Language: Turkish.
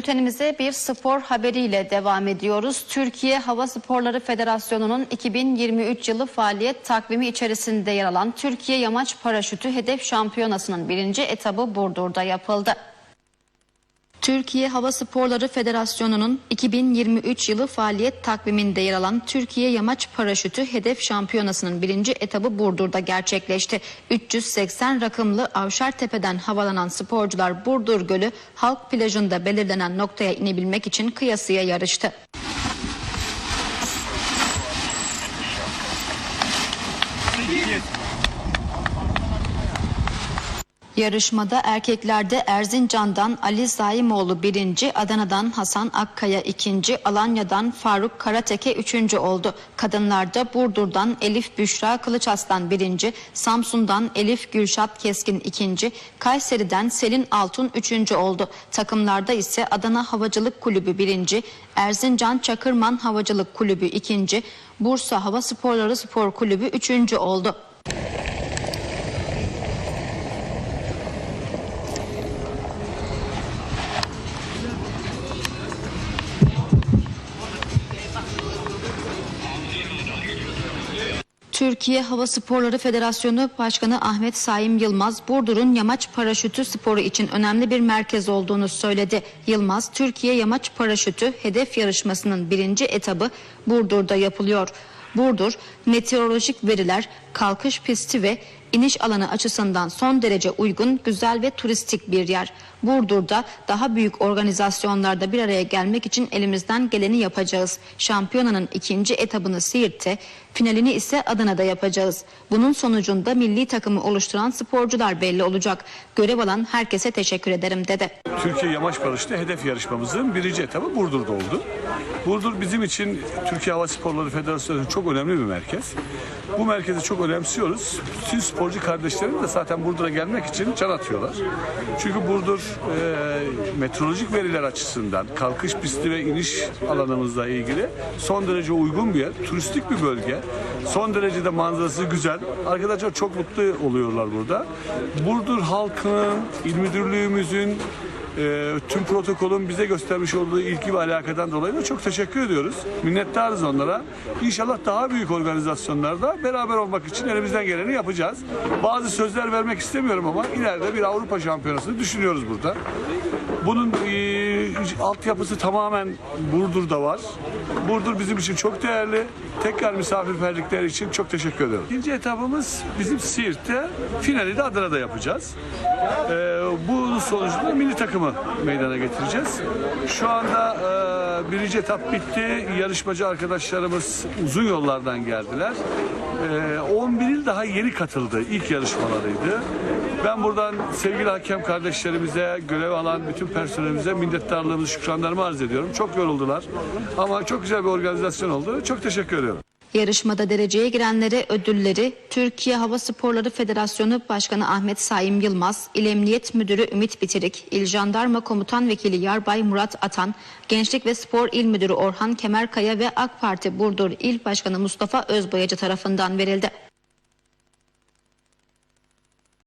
Bültenimize bir spor haberiyle devam ediyoruz. Türkiye Hava Sporları Federasyonu'nun 2023 yılı faaliyet takvimi içerisinde yer alan Türkiye Yamaç Paraşütü Hedef Şampiyonası'nın birinci etabı Burdur'da yapıldı. Türkiye Hava Sporları Federasyonu'nun 2023 yılı faaliyet takviminde yer alan Türkiye Yamaç Paraşütü Hedef Şampiyonası'nın birinci etabı Burdur'da gerçekleşti. 380 rakımlı Avşartepe'den havalanan sporcular Burdur Gölü halk plajında belirlenen noktaya inebilmek için kıyasıya yarıştı. Yarışmada erkeklerde Erzincan'dan Ali Zaimoğlu birinci, Adana'dan Hasan Akkaya ikinci, Alanya'dan Faruk Karateke üçüncü oldu. Kadınlarda Burdur'dan Elif Büşra Kılıçaslan birinci, Samsun'dan Elif Gülşat Keskin ikinci, Kayseri'den Selin Altun üçüncü oldu. Takımlarda ise Adana Havacılık Kulübü birinci, Erzincan Çakırman Havacılık Kulübü ikinci, Bursa Hava Sporları Spor Kulübü üçüncü oldu. Türkiye Hava Sporları Federasyonu Başkanı Ahmet Saim Yılmaz, Burdur'un yamaç paraşütü sporu için önemli bir merkez olduğunu söyledi. Yılmaz, Türkiye Yamaç Paraşütü hedef yarışmasının birinci etabı Burdur'da yapılıyor. Burdur, meteorolojik veriler, kalkış pisti ve iniş alanı açısından son derece uygun, güzel ve turistik bir yer. Burdur'da daha büyük organizasyonlarda bir araya gelmek için elimizden geleni yapacağız. Şampiyonanın ikinci etabını Siirt'te, finalini ise Adana'da yapacağız. Bunun sonucunda milli takımı oluşturan sporcular belli olacak. Görev alan herkese teşekkür ederim dedi. Türkiye Yamaç Paraşütü hedef yarışmamızın birinci etabı Burdur'da oldu. Burdur bizim için Türkiye Hava Sporları Federasyonu çok önemli bir merkez. Bu merkezi çok önemsiyoruz. Bütün sporcu kardeşlerim de zaten Burdur'a gelmek için can atıyorlar. Çünkü Burdur e, meteorolojik veriler açısından kalkış pisti ve iniş alanımızla ilgili son derece uygun bir yer. Turistik bir bölge. Son derece de manzarası güzel. Arkadaşlar çok mutlu oluyorlar burada. Burdur halkının, il müdürlüğümüzün, e, tüm protokolün bize göstermiş olduğu ilgi ve alakadan dolayı da çok teşekkür ediyoruz. Minnettarız onlara. İnşallah daha büyük organizasyonlarda beraber olmak için elimizden geleni yapacağız. Bazı sözler vermek istemiyorum ama ileride bir Avrupa Şampiyonası'nı düşünüyoruz burada. Bunun e, altyapısı tamamen Burdur'da var. Burdur bizim için çok değerli. Tekrar misafirperlikler için çok teşekkür ediyorum. İkinci etabımız bizim Siirt'te. Finali de Adana'da yapacağız. E, bu sonucunda milli takımı meydana getireceğiz. Şu anda e, birinci etap bitti. Yarışmacı arkadaşlarımız uzun yollardan geldiler. E, 11 il daha yeni katıldı. İlk yarışmalarıydı. Ben buradan sevgili hakem kardeşlerimize, görev alan bütün personelimize minnettarlığımızı, şükranlarımı arz ediyorum. Çok yoruldular ama çok güzel bir organizasyon oldu. Çok teşekkür ediyorum. Yarışmada dereceye girenlere ödülleri Türkiye Hava Sporları Federasyonu Başkanı Ahmet Saim Yılmaz, İl Emniyet Müdürü Ümit Bitirik, İl Jandarma Komutan Vekili Yarbay Murat Atan, Gençlik ve Spor İl Müdürü Orhan Kemerkaya ve AK Parti Burdur İl Başkanı Mustafa Özboyacı tarafından verildi.